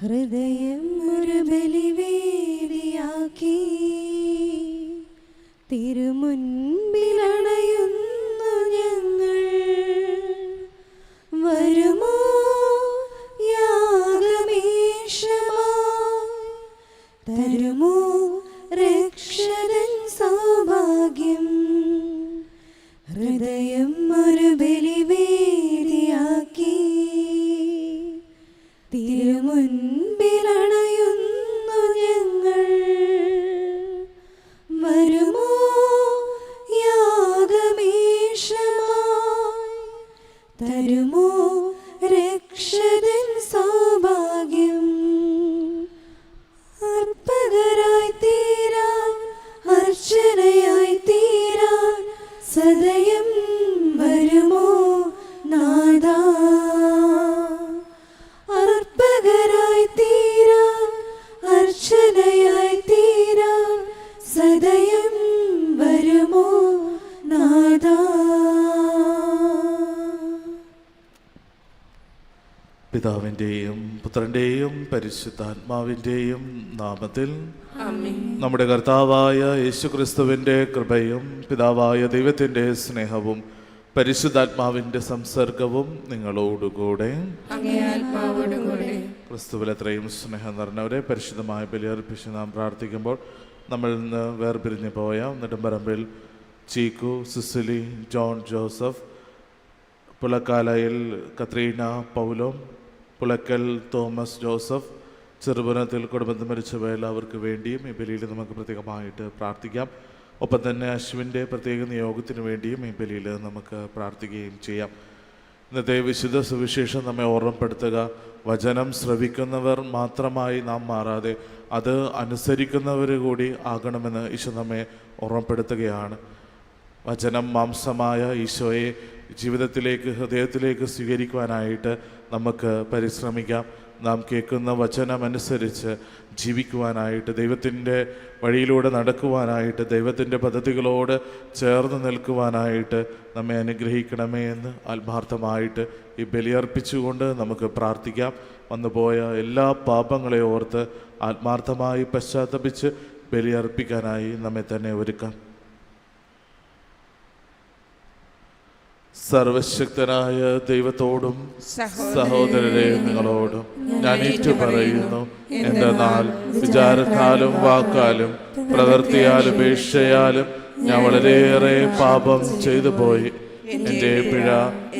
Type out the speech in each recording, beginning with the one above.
ഹൃദയം ഒരു ബലിവേദിയാക്കി പുത്രന്റെയും പരിശുദ്ധാത്മാവിന്റെയും നാമത്തിൽ നമ്മുടെ കർത്താവായ യേശുക്രിസ്തുവിന്റെ കൃപയും പിതാവായ ദൈവത്തിന്റെ സ്നേഹവും പരിശുദ്ധാത്മാവിന്റെ സംസർഗവും നിങ്ങളോടുകൂടെ. ക്രിസ്തുവിൽ അത്രയും സ്നേഹം നിറഞ്ഞവരെ പരിശുദ്ധമായ ബലിയർപ്പിച്ച് നാം പ്രാർത്ഥിക്കുമ്പോൾ നമ്മൾ ഇന്ന് വേർപിരിഞ്ഞു പോയ Nedumparambil Cheeku Cecily John Joseph Pulakkalayil Katrina പൗലോം Pulakkal Thomas Joseph Cherupurathil കുടുംബത്തിൽ മരിച്ചവ എല്ലാവർക്കും വേണ്ടിയും ഈ ബലിയിൽ നമുക്ക് പ്രത്യേകമായിട്ട് പ്രാർത്ഥിക്കാം. ഒപ്പം തന്നെ അശ്വിന്റെ പ്രത്യേക നിയോഗത്തിന് വേണ്ടിയും ഈ ബലിയിൽ നമുക്ക് പ്രാർത്ഥിക്കുകയും ചെയ്യാം. ഇന്നത്തെ വിശുദ്ധ സുവിശേഷം നമ്മെ ഓർമ്മപ്പെടുത്തുക. വചനം ശ്രവിക്കുന്നവർ മാത്രമായി നാം മാറാതെ അത് അനുസരിക്കുന്നവർ കൂടി ആകണമെന്ന് ഈശോ നമ്മെ ഓർമ്മപ്പെടുത്തുകയാണ്. വചനം മാംസമായ ഈശോയെ ജീവിതത്തിലേക്ക് ഹൃദയത്തിലേക്ക് സ്വീകരിക്കുവാനായിട്ട് നമുക്ക് പരിശ്രമിക്കാം. നാം കേൾക്കുന്ന വചനമനുസരിച്ച് ജീവിക്കുവാനായിട്ട് ദൈവത്തിന്റെ വഴിയിലൂടെ നടക്കുവാനായിട്ട് ദൈവത്തിന്റെ പദ്ധതികളോട് ചേർന്ന് നിൽക്കുവാനായിട്ട് നമ്മെ അനുഗ്രഹിക്കണമേ എന്ന് ആത്മാർത്ഥമായിട്ട് ഈ ബലിയർപ്പിച്ചുകൊണ്ട് നമുക്ക് പ്രാർത്ഥിക്കാം. വന്നുപോയ എല്ലാ പാപങ്ങളെ ഓർത്ത് ആത്മാർത്ഥമായി പശ്ചാത്തപിച്ച് ബലിയർപ്പിക്കാനായി നമ്മെ തന്നെ ഒരുക്കാം. സർവശക്തനായ ദൈവത്തോടും സഹോദരരെ നിങ്ങളോടും ഞാൻ ഏറ്റു പറയുന്നു എന്തെന്നാൽ വിചാരത്താലും വാക്കാലും പ്രവൃത്തിയാലും ഉപേക്ഷയാലും ഞാൻ വളരെയേറെ പാപം ചെയ്തു പോയി. എന്റെ പിഴ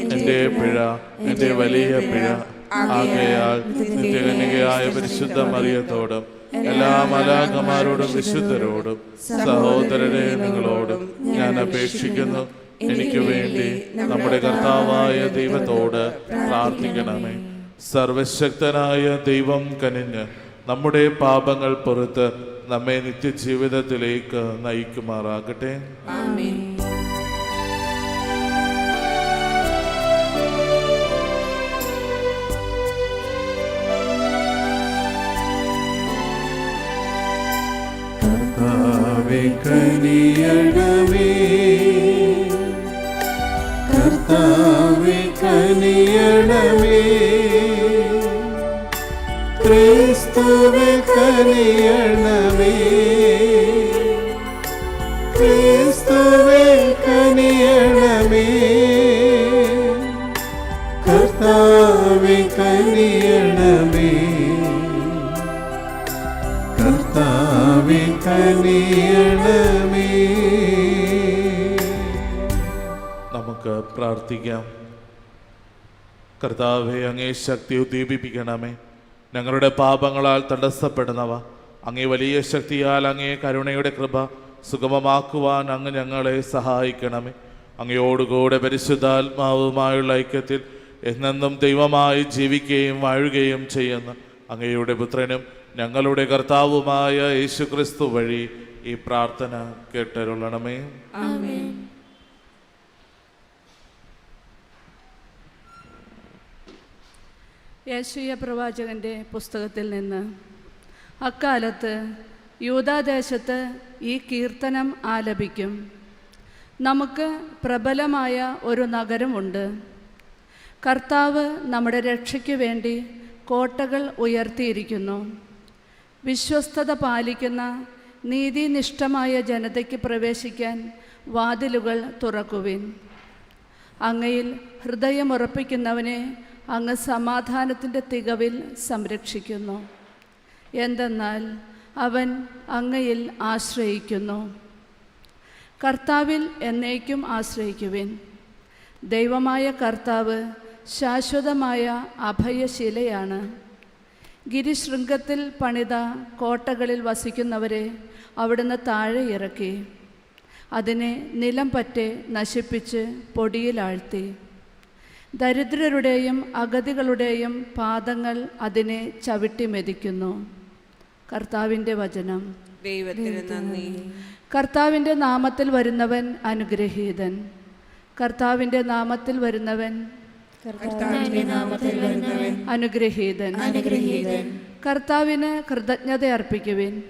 എന്റെ പിഴ എന്റെ വലിയ പിഴ. ആകയാൽ നിത്യകന്യകയായ പരിശുദ്ധ മറിയത്തോടും എല്ലാ മലാകമാരോടും വിശുദ്ധരോടും സഹോദരരെ നിങ്ങളോടും ഞാൻ അപേക്ഷിക്കുന്നു. എനിക്ക് വേണ്ടി നമ്മുടെ കർത്താവായ ദൈവത്തോട് പ്രാർത്ഥിക്കണമേ. സർവശക്തനായ ദൈവം കനിഞ്ഞ് നമ്മുടെ പാപങ്ങൾ പുറത്ത് നമ്മെ നിത്യജീവിതത്തിലേക്ക് നയിക്കുമാറാകട്ടെ. കനിയണമേ. കർത്താവെ കനിയണമേ. ക്രിസ്തുവെ കനിയണമേ. ക്രിസ്തുവെ കനിയണമേ. നമുക്ക് പ്രാർത്ഥിക്കാം. കർത്താവെ അങ്ങേ ശക്തി ഉദ്ദീപിപ്പിക്കണമേ. ഞങ്ങളുടെ പാപങ്ങളാൽ തടസ്സപ്പെടുന്നവ അങ്ങേ വലിയ ശക്തിയാൽ അങ്ങേ കരുണയുടെ കൃപ സുഗമമാക്കുവാൻ അങ്ങ് ഞങ്ങളെ സഹായിക്കണമേ. അങ്ങയോടുകൂടെ പരിശുദ്ധാത്മാവുമായുള്ള ഐക്യത്തിൽ എന്നെന്നും ദൈവമായി ജീവിക്കുകയും വാഴുകയും ചെയ്യുന്ന അങ്ങയുടെ പുത്രനും ഞങ്ങളുടെ കർത്താവുമായ യേശുക്രിസ്തു വഴി ഈ പ്രാർത്ഥന കേട്ടരുളണമേ. യേശയ്യ പ്രവാചകന്റെ പുസ്തകത്തിൽ നിന്ന്. അക്കാലത്ത് യൂതാദേശത്ത് ഈ കീർത്തനം ആലപിക്കും. നമുക്ക് പ്രബലമായ ഒരു നഗരമുണ്ട്. കർത്താവ് നമ്മുടെ രക്ഷയ്ക്ക് വേണ്ടി കോട്ടകൾ ഉയർത്തിയിരിക്കുന്നു. വിശ്വസ്തത പാലിക്കുന്ന നീതിനിഷ്ഠമായ ജനതയ്ക്ക് പ്രവേശിക്കാൻ വാതിലുകൾ തുറക്കുവിൻ. അങ്ങയിൽ ഹൃദയമുറപ്പിക്കുന്നവനെ അങ്ങ് സമാധാനത്തിന്റെ തികവിൽ സംരക്ഷിക്കുന്നു. എന്തെന്നാൽ അവൻ അങ്ങയിൽ ആശ്രയിക്കുന്നു. കർത്താവിൽ എന്നേക്കും ആശ്രയിക്കുവിൻ. ദൈവമായ കർത്താവ് ശാശ്വതമായ അഭയശിലയാണ്. ഗിരിശൃംഗത്തിൽ പണിത കോട്ടകളിൽ വസിക്കുന്നവരെ അവിടുന്ന് താഴെ ഇറക്കി. അതിനെ നിലം പറ്റെ നശിപ്പിച്ച് പൊടിയിലാഴ്ത്തി. ദരിദ്രരുടെയും അഗതികളുടെയും പാദങ്ങൾ അതിനെ ചവിട്ടി മെതിക്കുന്നു. കർത്താവിന്റെ വചനം. കർത്താവിന്റെ നാമത്തിൽ വരുന്നവൻ അനുഗ്രഹീതൻ. കർത്താവിന്റെ നാമത്തിൽ വരുന്നവൻ അനുഗ്രഹീതൻ. കർത്താവിന് കൃതജ്ഞത അർപ്പിക്കുവിൻ.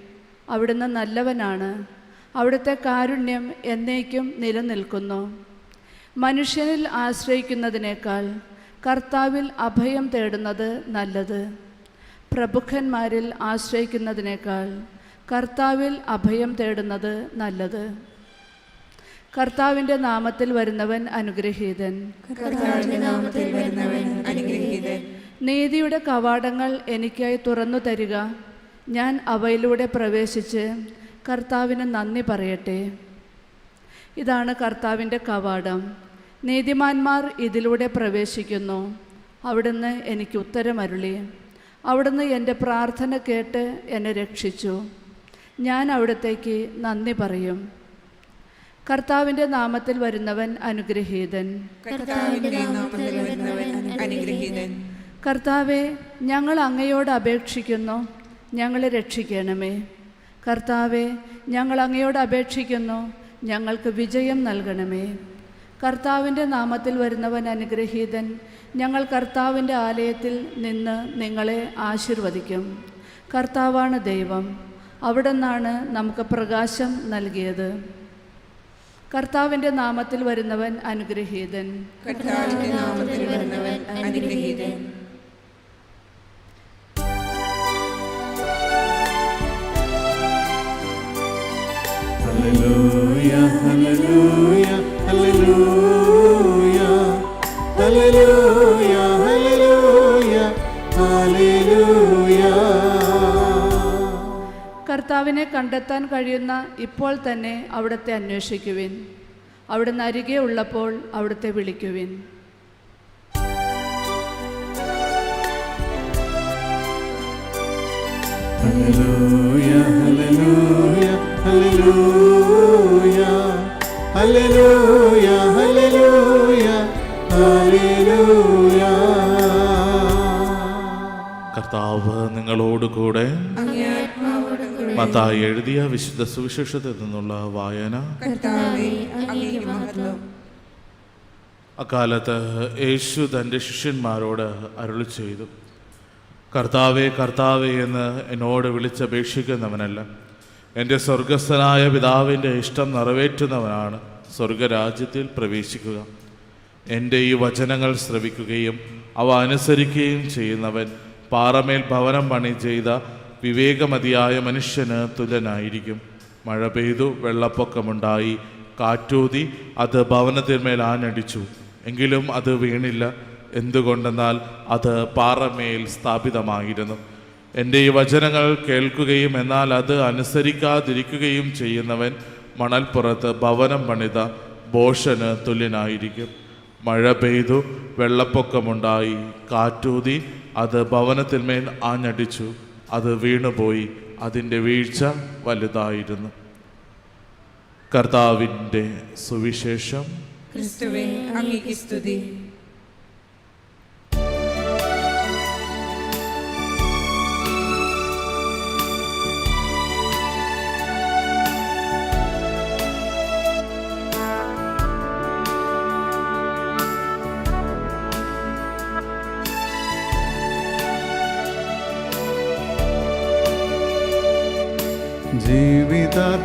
അവിടുന്ന് നല്ലവനാണ്. അവിടുത്തെ കാരുണ്യം എന്നേക്കും നിലനിൽക്കുന്നു. മനുഷ്യനിൽ ആശ്രയിക്കുന്നതിനേക്കാൾ കർത്താവിൽ അഭയം തേടുന്നത് നല്ലത്. പ്രഭുക്കന്മാരിൽ ആശ്രയിക്കുന്നതിനേക്കാൾ കർത്താവിൽ അഭയം തേടുന്നത് നല്ലത്. കർത്താവിന്റെ നാമത്തിൽ വരുന്നവൻ അനുഗ്രഹീതൻ. കർത്താവിന്റെ നാമത്തിൽ വരുന്നവൻ അനുഗ്രഹീതൻ. നീതിയുടെ കവാടങ്ങൾ എനിക്കായി തുറന്നു തരിക. ഞാൻ അവയിലൂടെ പ്രവേശിച്ച് കർത്താവിന് നന്ദി പറയട്ടെ. ഇതാണ് കർത്താവിന്റെ കവാടം. നീതിമാന്മാർ ഇതിലൂടെ പ്രവേശിക്കുന്നു. അവിടുന്ന് എനിക്ക് ഉത്തരമരുളി. അവിടുന്ന് എന്റെ പ്രാർത്ഥന കേട്ട് എന്നെ രക്ഷിച്ചു. ഞാൻ അവിടത്തേക്ക് നന്ദി പറയും. കർത്താവിന്റെ നാമത്തിൽ വരുന്നവൻ അനുഗ്രഹീതൻ. കർത്താവിന്റെ നാമത്തിൽ വരുന്നവൻ അനുഗ്രഹീതൻ. കർത്താവെ ഞങ്ങൾ അങ്ങയോട് അപേക്ഷിക്കുന്നു. ഞങ്ങളെ രക്ഷിക്കണമേ. കർത്താവെ ഞങ്ങൾ അങ്ങയോട് അപേക്ഷിക്കുന്നു. ഞങ്ങൾക്ക് വിജയം നൽകണമേ. കർത്താവിന്റെ നാമത്തിൽ വരുന്നവൻ അനുഗ്രഹീതൻ ഞങ്ങൾ കർത്താവിന്റെ ആലയത്തിൽ നിന്ന് നിങ്ങളെ ആശീർവദിക്കും. കർത്താവാണ് ദൈവം അവിടെ നിന്നാണ് നമുക്ക് പ്രകാശം നൽകിയത്. കർത്താവിന്റെ നാമത്തിൽ വരുന്നവൻ അനുഗ്രഹീതൻ. കർത്താവിന്റെ നാമത്തിൽ വരുന്നവൻ അനുഗ്രഹീതൻ. ഹല്ലേലൂയ. കർത്താവിനെ കണ്ടെത്താൻ കഴിയുന്ന ഇപ്പോൾ തന്നെ അവിടുത്തെ അന്വേഷിക്കുവിൻ. അവിടുന്ന് അരികെ ഉള്ളപ്പോൾ അവിടുത്തെ വിളിക്കുവിൻ. Hallelujah, hallelujah, hallelujah. കർത്താവ് നിങ്ങളോട് കൂടെ അങ്ങേ ആത്മാവോടും കൂടെ മത്തായി എഴുതിയ വിശുദ്ധ സുവിശേഷത്തിൽ നിന്നുള്ള വായന. അക്കാലത്ത് യേശു തന്റെ ശിഷ്യന്മാരോട് അരുളി ചെയ്തു. കർത്താവെ കർത്താവെ എന്ന് എന്നോട് വിളിച്ചപേക്ഷിക്കുന്നവനല്ല. എന്റെ സ്വർഗസ്ഥനായ പിതാവിന്റെ ഇഷ്ടം നിറവേറ്റുന്നവനാണ്. സ്വർഗരാജ്യത്തിൽ പ്രവേശിക്കുക. എന്റെ ഈ വചനങ്ങൾ ശ്രവിക്കുകയും അവ അനുസരിക്കുകയും ചെയ്യുന്നവൻ പാറമേൽ ഭവനം പണി ചെയ്ത വിവേകമതിയായ മനുഷ്യന് തുല്യനായിരിക്കും. മഴ പെയ്തു വെള്ളപ്പൊക്കമുണ്ടായി കാറ്റൂതി അത് ഭവനത്തിന്മേൽ ആഞ്ഞടിച്ചു. എങ്കിലും അത് വീണില്ല. എന്തുകൊണ്ടെന്നാൽ അത് പാറമേൽ സ്ഥാപിതമായിരുന്നു. എന്റെ ഈ വചനങ്ങൾ കേൾക്കുകയും എന്നാൽ അത് അനുസരിക്കാതിരിക്കുകയും ചെയ്യുന്നവൻ മണൽപ്പുറത്ത് ഭവനം പണിത ബോഷന് തുല്യനായിരിക്കും. മഴ പെയ്തു വെള്ളപ്പൊക്കമുണ്ടായി. കാറ്റൂതി അത് ഭവനത്തിന്മേൽ ആഞ്ഞടിച്ചു. അത് വീണുപോയി. അതിന്റെ വീഴ്ച വലുതായിരുന്നു. കർത്താവിന്റെ സുവിശേഷം. ക്രിസ്തുവേ അങ്ങേക്ക് സ്തുതി. ജീവിതാർച്ചനാവേളയായിതാ.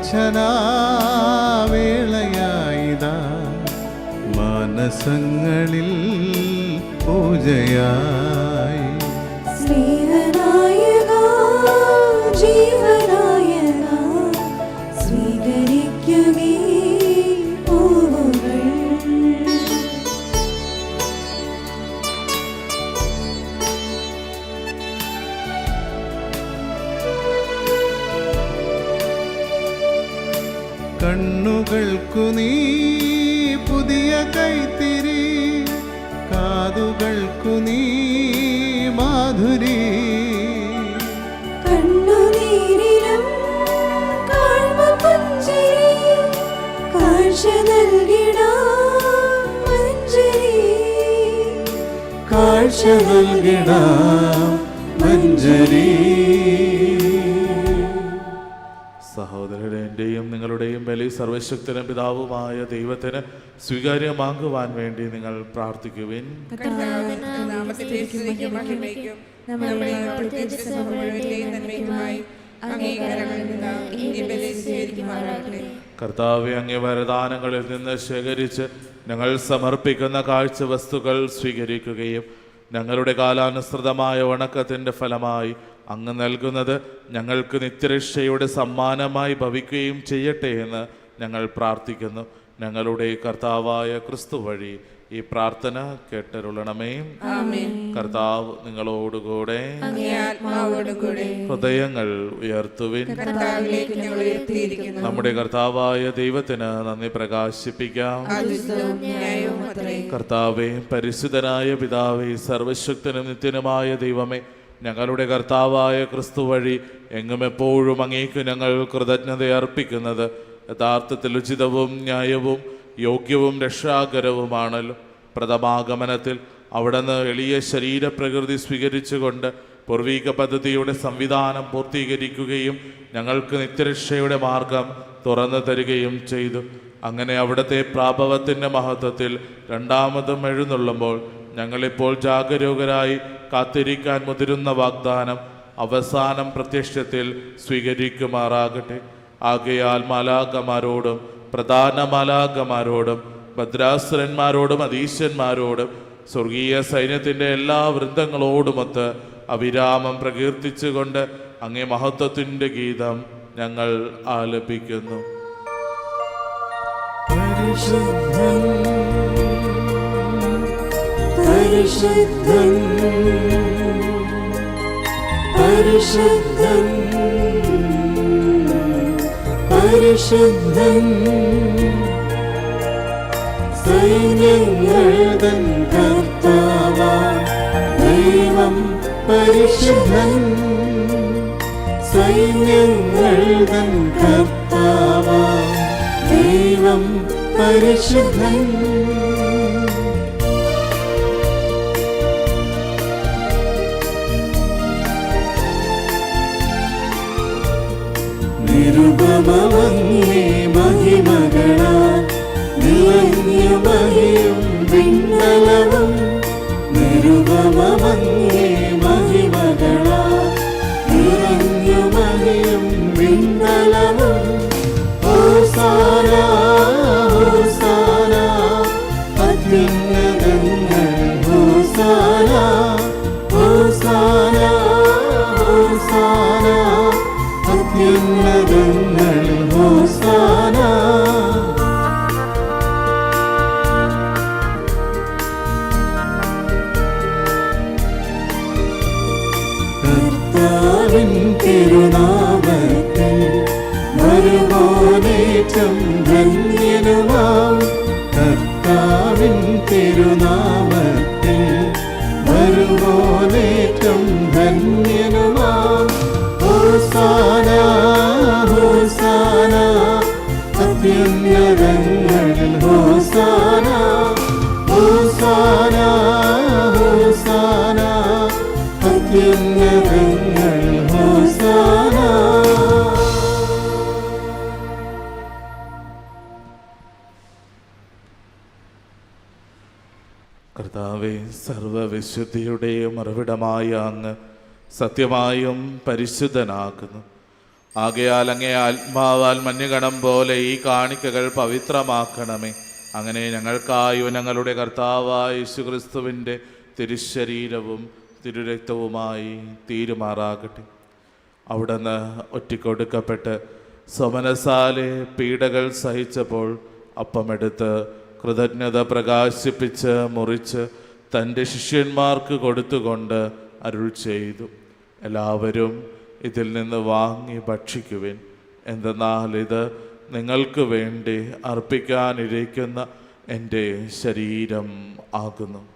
മനസ്സങ്ങളിൽ പൂജയായി. സ്നേഹനായക ജീവനായക കണ്ണുകൾക്കു നീ പുതിയ കൈത്തിരി കാതുകൾക്കു നീ മാധുരി. കാഴ്ച നൽകിടാം മഞ്ജരി. സഹോദരന്റെയും നിങ്ങളുടെയും ബലി സർവശക്തനും പിതാവുമായ ദൈവത്തിന് സ്വീകാര്യമാകുവാൻ വേണ്ടി നിങ്ങൾ പ്രാർത്ഥിക്കുവിൻ. കർത്താവ് അങ്ങേ വരദാനങ്ങളിൽ നിന്ന് ശേഖരിച്ച് ഞങ്ങൾ സമർപ്പിക്കുന്ന കാഴ്ച വസ്തുക്കൾ സ്വീകരിക്കുകയും ഞങ്ങളുടെ കാലാനുസൃതമായ വണക്കത്തിന്റെ ഫലമായി അങ്ങ് നൽകുന്നത് ഞങ്ങൾക്ക് നിത്യരക്ഷയുടെ സമ്മാനമായി ഭവിക്കുകയും ചെയ്യട്ടെ എന്ന് ഞങ്ങൾ പ്രാർത്ഥിക്കുന്നു. ഞങ്ങളുടെ കർത്താവായ ക്രിസ്തു വഴി ഈ പ്രാർത്ഥന കേട്ടരുളണമേ. കർത്താവ് നിങ്ങളോടുകൂടെ ഹൃദയങ്ങൾ ഉയർത്തുവിൻ. നമ്മുടെ കർത്താവായ ദൈവത്തിന് നന്ദി പ്രകാശിപ്പിക്കാം. കർത്താവെ പരിശുദ്ധനായ പിതാവേ സർവശക്തനും നിത്യനുമായ ദൈവമേ ഞങ്ങളുടെ കർത്താവായ ക്രിസ്തു വഴി എങ്ങും എപ്പോഴും അങ്ങേക്ക് ഞങ്ങൾ കൃതജ്ഞത അർപ്പിക്കുന്നത് യഥാർത്ഥത്തിൽ ഉചിതവും ന്യായവും യോഗ്യവും രക്ഷാകരവുമാണല്ലോ. പ്രഥമാഗമനത്തിൽ അവിടുന്ന് എളിയ ശരീരപ്രകൃതി സ്വീകരിച്ചുകൊണ്ട് പൂർവീക പദ്ധതിയുടെ സംവിധാനം പൂർത്തീകരിക്കുകയും ഞങ്ങൾക്ക് നിത്യരക്ഷയുടെ മാർഗം തുറന്നു തരികയും ചെയ്തു. അങ്ങനെ അവിടുത്തെ പ്രാഭവത്തിന്റെ മഹത്വത്തിൽ രണ്ടാമതും എഴുന്നള്ളുമ്പോൾ ഞങ്ങളിപ്പോൾ ജാഗരൂകരായി കാത്തിരിക്കാൻ മുതിരുന്ന വാഗ്ദാനം അവസാനം പ്രത്യക്ഷത്തിൽ സ്വീകരിക്കുമാറാകട്ടെ. ആകയാൽ മാലാകമാരോടും പ്രധാന മാലാകമാരോടും ഭദ്രാസുരന്മാരോടും അതീശന്മാരോടും സ്വർഗീയ സൈന്യത്തിന്റെ എല്ലാ വൃന്ദങ്ങളോടുമൊത്ത് അവിരാമം പ്രകീർത്തിച്ചുകൊണ്ട് അങ്ങേ മഹത്വത്തിന്റെ ഗീതം ഞങ്ങൾ ആലപിക്കുന്നു. പരിശുദ്ധൻ പരിശുദ്ധൻ. പരിശുദ്ധൻ. പരിശുദ്ധൻ. സൈന്യങ്ങൾ തൻ കർത്താവാ ദൈവം പരിശുദ്ധൻ. സൈന്യങ്ങൾ തൻ കർത്താവാ ദൈവം പരിശുദ്ധൻ. നിരുപമവങ്ങേ മഹിമകളാൽ നിറഞ്ഞു മഹിയും നിരുപമവങ്ങേ അത്യുന്നതങ്ങളിൽ ഹോസാന സർവവിശുദ്ധിയുടെയും ഉറവിടമായ അങ്ങ് സത്യമായും പരിശുദ്ധനാക്കുന്നു ആകയാൽ അങ്ങേ ആത്മാവാൽ മഞ്ഞുകണം പോലെ ഈ കാണിക്കകൾ പവിത്രമാക്കണമേ. അങ്ങനെ ഞങ്ങൾക്കായോ ഞങ്ങളുടെ കർത്താവായ യേശുക്രിസ്തുവിന്റെ തിരുശരീരവും തിരുരക്തവുമായി തീരുമാറാകട്ടെ. അവിടുന്ന് ഒറ്റിക്കൊടുക്കപ്പെട്ട് സമനസാലെ പീഡകൾ സഹിച്ചപ്പോൾ അപ്പമെടുത്ത് കൃതജ്ഞത പ്രകാശിപ്പിച്ച് മുറിച്ച് തന്റെ ശിഷ്യന്മാർക്ക് കൊടുത്തുകൊണ്ട് അരുൾ ചെയ്തു. എല്ലാവരും ഇതിൽ നിന്ന് വാങ്ങി ഭക്ഷിക്കുവിൻ. എന്തെന്നാൽ ഇത് നിങ്ങൾക്ക് വേണ്ടി അർപ്പിക്കാനിരിക്കുന്ന എന്റെ ശരീരം ആകുന്നു.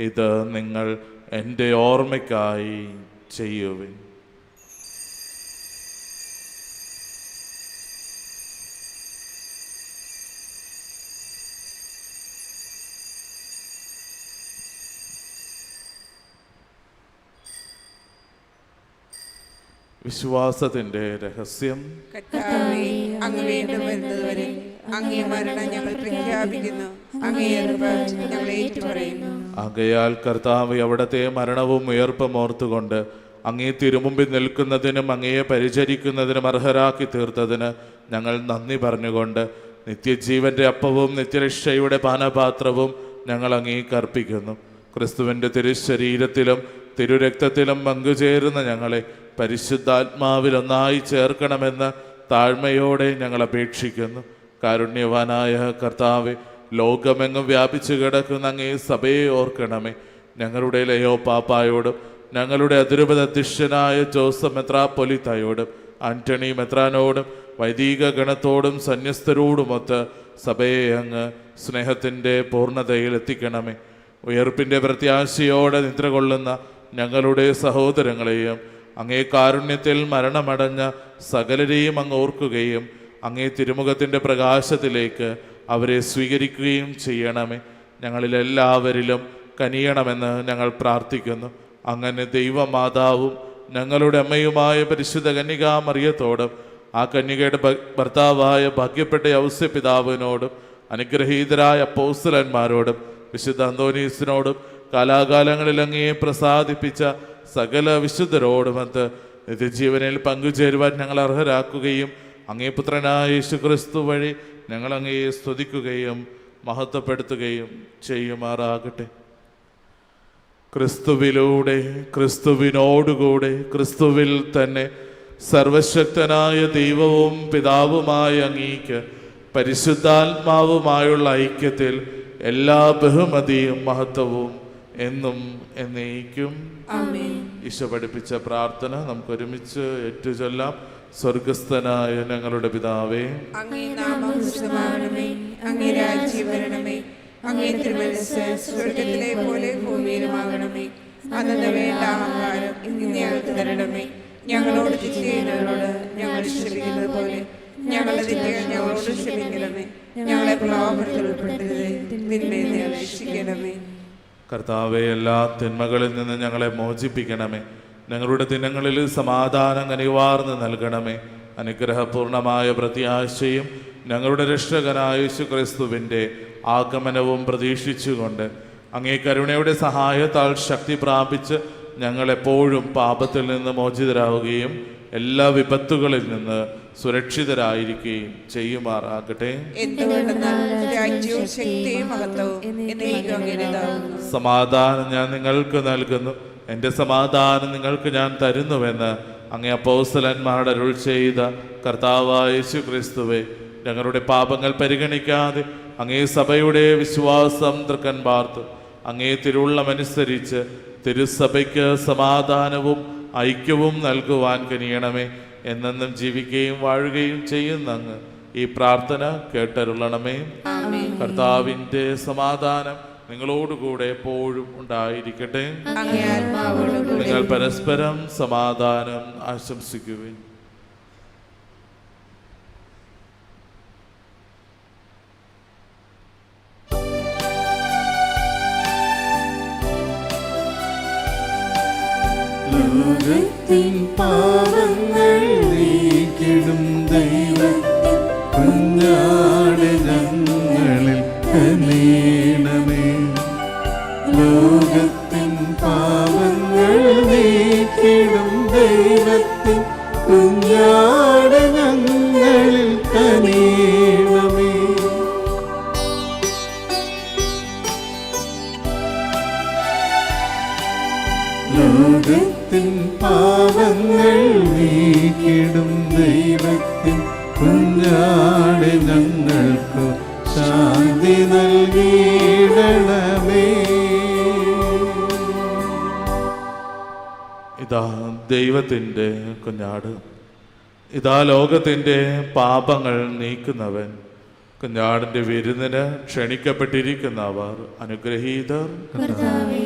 ഇത് നിങ്ങൾ എന്റെ ഓർമ്മയ്ക്കായി ചെയ്യുവിൻ. വിശ്വാസത്തിന്റെ രഹസ്യം അങ്ങ് വീണ്ടും അങ്ങേ മരണം ഞങ്ങൾ പ്രഖ്യാപിക്കുന്നു. അങ്ങേ ഞങ്ങൾ ഏറ്റുപറയുന്നു ആകയാൽ കർത്താവ് അവിടത്തെ മരണവും ഉയർപ്പും ഓർത്തുകൊണ്ട് അങ്ങേ തിരുമുമ്പിൽ നിൽക്കുന്നതിനും അങ്ങയെ പരിചരിക്കുന്നതിനും അർഹരാക്കി തീർത്തതിന് ഞങ്ങൾ നന്ദി പറഞ്ഞുകൊണ്ട് നിത്യജീവന്റെ അപ്പവും നിത്യരക്ഷയുടെ പാനപാത്രവും ഞങ്ങൾ അങ്ങേക്ക് അർപ്പിക്കുന്നു ക്രിസ്തുവിന്റെ തിരുശരീരത്തിലും തിരുരക്തത്തിലും പങ്കുചേരുന്ന ഞങ്ങളെ പരിശുദ്ധാത്മാവിലൊന്നായി ചേർക്കണമെന്ന് താഴ്മയോടെ ഞങ്ങൾ അപേക്ഷിക്കുന്നു. കാരുണ്യവാനായ കർത്താവെ ലോകമെങ്ങും വ്യാപിച്ചു കിടക്കുന്ന അങ്ങേ സഭയെ ഓർക്കണമേ. ഞങ്ങളുടെ ലയോ പാപ്പായോടും ഞങ്ങളുടെ അതിരൂപത അധ്യക്ഷനായ ജോസഫ് മെത്രാപ്പൊലിത്തായോടും ആന്റണി മെത്രാനോടും വൈദിക ഗണത്തോടും സന്യസ്തരോടുമൊത്ത് സഭയെ അങ്ങ് സ്നേഹത്തിന്റെ പൂർണതയിൽ എത്തിക്കണമേ. ഉയർപ്പിന്റെ പ്രത്യാശയോടെ നിദ്ര കൊള്ളുന്ന ഞങ്ങളുടെ സഹോദരങ്ങളെയും അങ്ങേ കാരുണ്യത്തിൽ മരണമടഞ്ഞ സകലരെയും അങ്ങ് ഓർക്കുകയും അങ്ങേ തിരുമുഖത്തിന്റെ പ്രകാശത്തിലേക്ക് അവരെ സ്വീകരിക്കുകയും ചെയ്യണമേ. ഞങ്ങളിലെല്ലാവരിലും കനിയണമെന്ന് ഞങ്ങൾ പ്രാർത്ഥിക്കുന്നു. അങ്ങനെ ദൈവമാതാവും ഞങ്ങളുടെ അമ്മയുമായ പരിശുദ്ധ കന്യകാമറിയത്തോടും ആ കന്യകയുടെ ഭർത്താവായ ഭാഗ്യപ്പെട്ട ഔസ്യപിതാവിനോടും അനുഗ്രഹീതരായ അപ്പോസ്തലന്മാരോടും വിശുദ്ധ അന്തോനീസിനോടും കാലാകാലങ്ങളിൽ അങ്ങയെ പ്രസാദിപ്പിച്ച സകല വിശുദ്ധരോടുമൊത്ത് നിത്യജീവനിൽ പങ്കുചേരുവാൻ ഞങ്ങൾ അർഹരാക്കുകയും അങ്ങേ പുത്രനായ യേശു ക്രിസ്തു വഴി ഞങ്ങൾ അങ്ങയെ സ്തുതിക്കുകയും മഹത്വപ്പെടുത്തുകയും ചെയ്യുമാറാകട്ടെ. ക്രിസ്തുവിലൂടെ ക്രിസ്തുവിനോടുകൂടെ ക്രിസ്തുവിൽ തന്നെ സർവശക്തനായ ദൈവവും പിതാവുമായ അങ്ങീക്ക് പരിശുദ്ധാത്മാവുമായുള്ള ഐക്യത്തിൽ എല്ലാ ബഹുമതിയും മഹത്വവും എന്നും എന്നേക്കും. ഈശോ പഠിപ്പിച്ച പ്രാർത്ഥന നമുക്ക് ഒരുമിച്ച് ഏറ്റുചൊല്ലാം. സ്വർഗസ്ഥനായ ഞങ്ങളുടെ പിതാവേ അങ്ങേ നാമം വിശുദ്ധമാകണമേ അങ്ങേ രാജ്യം വരണമേ അങ്ങേ തിരുമനസ് സ്വർഗത്തിലെ പോലെ ഭൂമിയിലുമാകണമേ. അന്നു വേണ്ട ആഹാരം ഇന്ന് ഞങ്ങൾക്ക് തരണമേ. ഞങ്ങളോട് തെറ്റ് ചെയ്യുന്നവരോട് ഞങ്ങൾ ക്ഷമിക്കുന്നത് പോലെ ഞങ്ങളുടെ തെറ്റുകൾ ഞങ്ങളോട് ക്ഷമിക്കണമേ. ഞങ്ങളെ പ്രലോഭനത്തിൽ ഉൾപ്പെടുത്തരുത് തിന്മയിൽ നിന്ന് ഞങ്ങളെ രക്ഷിക്കണമേ കർത്താവെ എല്ലാ തിന്മകളിൽ നിന്ന് ഞങ്ങളെ മോചിപ്പിക്കണമേ. ഞങ്ങളുടെ ദിനങ്ങളിൽ സമാധാനം കനിവാർന്ന് നൽകണമേ. അനുഗ്രഹപൂർണമായ പ്രത്യാശയും ഞങ്ങളുടെ രക്ഷകനായ യേശു ക്രിസ്തുവിന്റെ ആഗമനവും പ്രതീക്ഷിച്ചുകൊണ്ട് അങ്ങേ കരുണയുടെ സഹായത്താൽ ശക്തി പ്രാപിച്ച് ഞങ്ങളെപ്പോഴും പാപത്തിൽ നിന്ന് മോചിതരാവുകയും എല്ലാ വിപത്തുകളിൽ നിന്ന് സുരക്ഷിതരായിരിക്കുകയും ചെയ്യുമാറാകട്ടെ. സമാധാനം ഞാൻ നിങ്ങൾക്ക് നൽകുന്നു. എന്റെ സമാധാനം നിങ്ങൾക്ക് ഞാൻ തരുന്നുവെന്ന് അങ്ങേ അപ്പോസ്തലന്മാരുടെ അരുൾ ചെയ്ത കർത്താവായ യേശു ക്രിസ്തുവെ ഞങ്ങളുടെ പാപങ്ങൾ പരിഗണിക്കാതെ അങ്ങേ സഭയുടെ വിശ്വാസം തൃക്കൻ പാർത്ത്. അങ്ങേ തിരുവുള്ളമനുസരിച്ച് തിരുസഭയ്ക്ക് സമാധാനവും ഐക്യവും നൽകുവാൻ കനിയണമേ. എന്നെന്നും ജീവിക്കുകയും വാഴുകയും ചെയ്യുന്ന അങ്ങ് ഈ പ്രാർത്ഥന കേട്ടരുളണമേ. കർത്താവിന്റെ സമാധാനം നിങ്ങളോടുകൂടെ എപ്പോഴും ഉണ്ടായിരിക്കട്ടെ. നിങ്ങൾ പരസ്പരം സമാധാനം ആശംസിക്കുവിൻ. പാവങ്ങൾ നീക്കിടും. ശാന്തി നൽകിയിടണമേ ഇതാ ദൈവത്തിന്റെ കുഞ്ഞാട്. ഇതാ ലോകത്തിന്റെ പാപങ്ങൾ നീക്കുന്നവൻ. കുഞ്ഞാടിന്റെ വിരുന്നിന് ക്ഷണിക്കപ്പെട്ടിരിക്കുന്നവർ അനുഗ്രഹീതർ. കർത്താവേ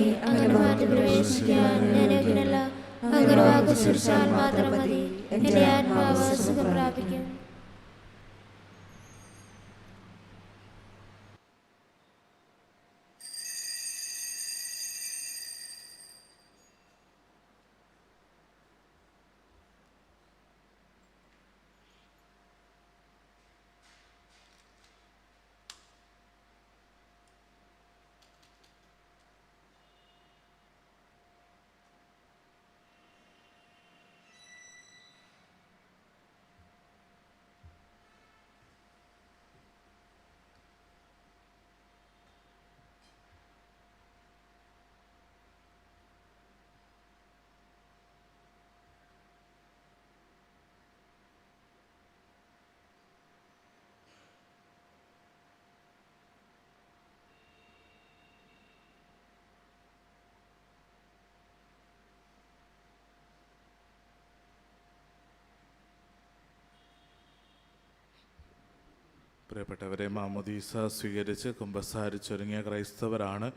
പ്രിയപ്പെട്ടവരെ മാമോദീസ സ്വീകരിച്ച് കുമ്പസാരിച്ചൊരുങ്ങിയ ക്രൈസ്തവരാണ്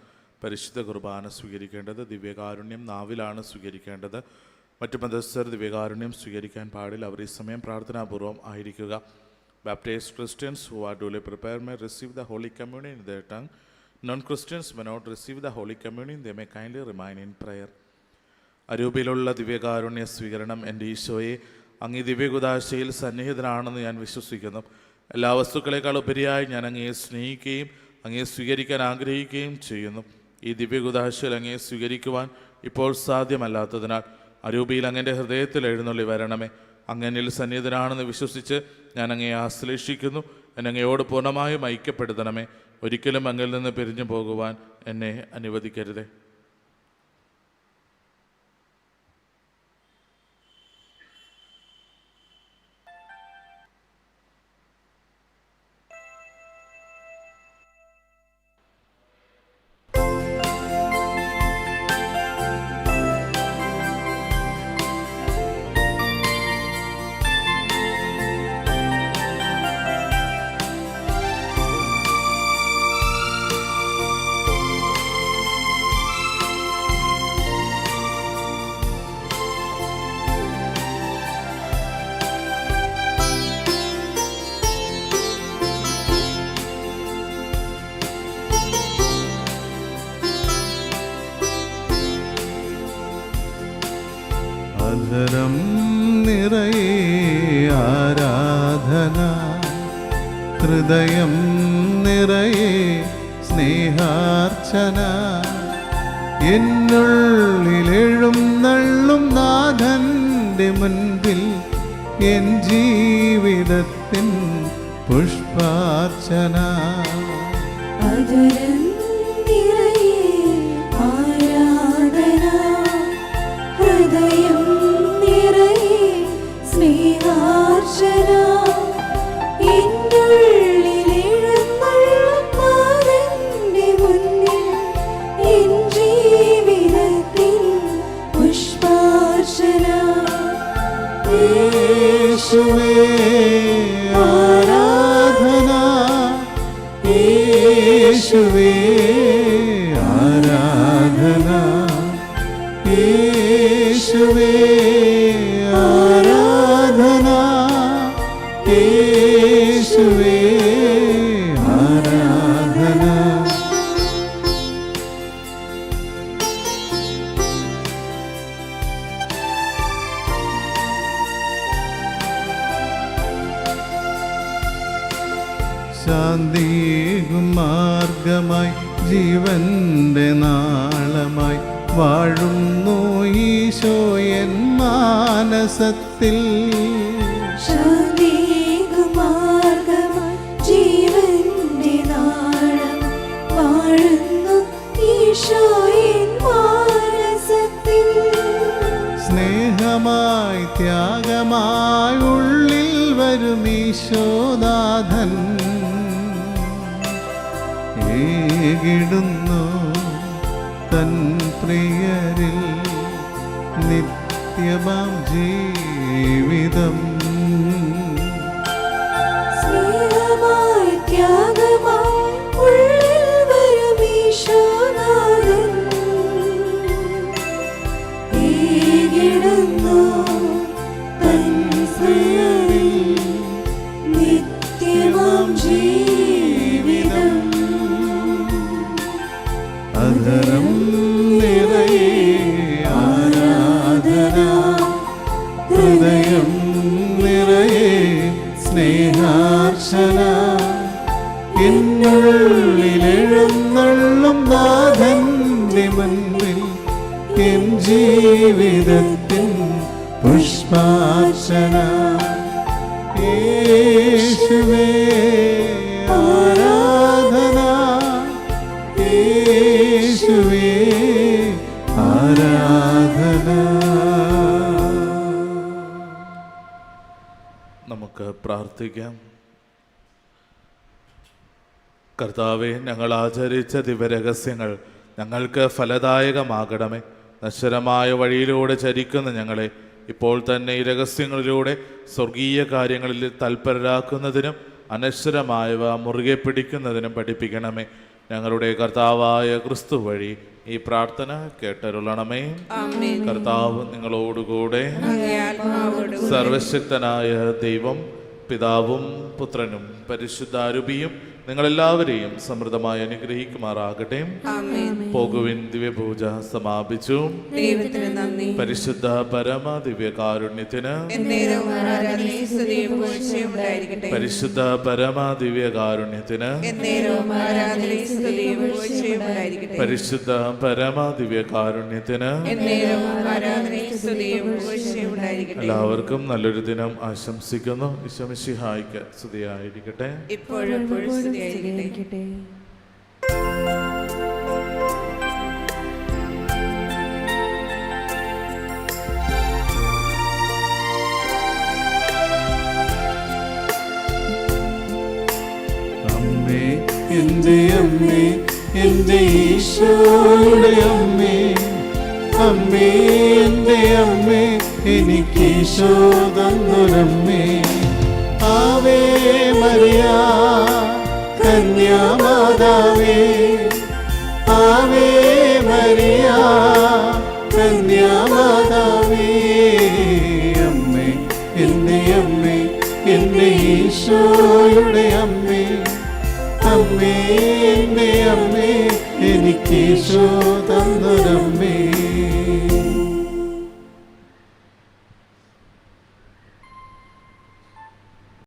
പരിശുദ്ധ കുർബാന സ്വീകരിക്കേണ്ടത് ദിവ്യകാരുണ്യം നാവിലാണ് സ്വീകരിക്കേണ്ടത്. മറ്റു മതസ്ഥർ ദിവ്യകാരുണ്യം സ്വീകരിക്കാൻ പാടില്ല അവർ ഈ സമയം പ്രാർത്ഥനാപൂർവം ആയിരിക്കുക. Baptised Christians who are duly prepared may receive the holy communion in the tongue non Christians may not receive the holy communion they may kindly remain in prayer അരൂപിലുള്ള ദിവ്യകാരുണ്യ സ്വീകരണം എന്റെ ഈശോയെ അങ്ങ് ദിവ്യകുദാശയിൽ സന്നിഹിതനാണെന്ന് ഞാൻ വിശ്വസിക്കുന്നു. എല്ലാ വസ്തുക്കളെക്കാൾ ഉപരിയായി ഞാൻ അങ്ങയെ സ്നേഹിക്കുകയും അങ്ങയെ സ്വീകരിക്കാൻ ആഗ്രഹിക്കുകയും ചെയ്യുന്നു. ഈ ദിവ്യകുദാശയിൽ അങ്ങയെ സ്വീകരിക്കുവാൻ ഇപ്പോൾ സാധ്യമല്ലാത്തതിനാൽ അരൂപിയിൽ അങ്ങന്റെ ഹൃദയത്തിൽ എഴുന്നള്ളി വരണമേ. അങ്ങനിൽ സന്നിധനാണെന്ന് വിശ്വസിച്ച് ഞാൻ അങ്ങയെ ആശ്ലേഷിക്കുന്നു. എന്നെ അങ്ങയോട് പൂർണമായും ഐക്യപ്പെടുത്തണമേ. ഒരിക്കലും അങ്ങിൽ നിന്ന് പിരിഞ്ഞു പോകുവാൻ എന്നെ അനുവദിക്കരുതേ. സ്നേഹാർച്ചന വാഴുന്നു ഈശോയൻ മാനസത്തിൽ. സ്നേഹമായി ത്യാഗമായി ഉള്ളിൽ വരും ഈശോനാഥൻ ഏകിടുന്നു irmão കർത്താവെ ഞങ്ങൾ ആചരിച്ച ദിവരഹസ്യങ്ങൾ ഞങ്ങൾക്ക് ഫലദായകമാകണമേ. നശ്വരമായ വഴിയിലൂടെ ചരിക്കുന്ന ഞങ്ങളെ ഇപ്പോൾ തന്നെ ഈ രഹസ്യങ്ങളിലൂടെ സ്വർഗീയ കാര്യങ്ങളിൽ തൽപരരാക്കുന്നതിനും അനശ്വരമായവ മുറുകെ പിടിക്കുന്നതിനും പഠിപ്പിക്കണമേ. ഞങ്ങളുടെ കർത്താവായ ക്രിസ്തു വഴി ഈ പ്രാർത്ഥന കേട്ടരുളണമേ. കർത്താവ് നിങ്ങളോടുകൂടെ സർവശക്തനായ ദൈവം പിതാവും പുത്രനും പരിശുദ്ധാരൂപിയും നിങ്ങളെല്ലാവരെയും സമൃദ്ധമായി അനുഗ്രഹിക്കുമാറാകട്ടെ. പോകുവിൻ ദിവ്യപൂജ സമാപിച്ചു. പരിശുദ്ധ പരമ ദിവ്യകാരുണ്യത്തിന് പരിശുദ്ധ പരമ ദിവ്യകാരുണ്യത്തിന് പരിശുദ്ധ പരമ ദിവ്യകാരുണ്യത്തിന് എല്ലാവർക്കും നല്ലൊരു ദിനം ആശംസിക്കുന്നു. ഈശ്വമിഷിഹായിക്ക് സ്തുതിയായിരിക്കട്ടെ. ഇപ്പോഴും സ്തുതിയായിരിക്കട്ടെ എന്റെ അമ്മേ എന്റെ ഈശോയുടെ അമ്മേ. അമ്മേ എന്റെ അമ്മേ എനിക്ക് ഈശോ തന്നൊരമ്മേ. കന്യാമാതാവേ അമ്മേ എന്റെ അമ്മേ എന്റെ ഈശോയുടെ അമ്മേ. അമ്മേ എന്റെ അമ്മേ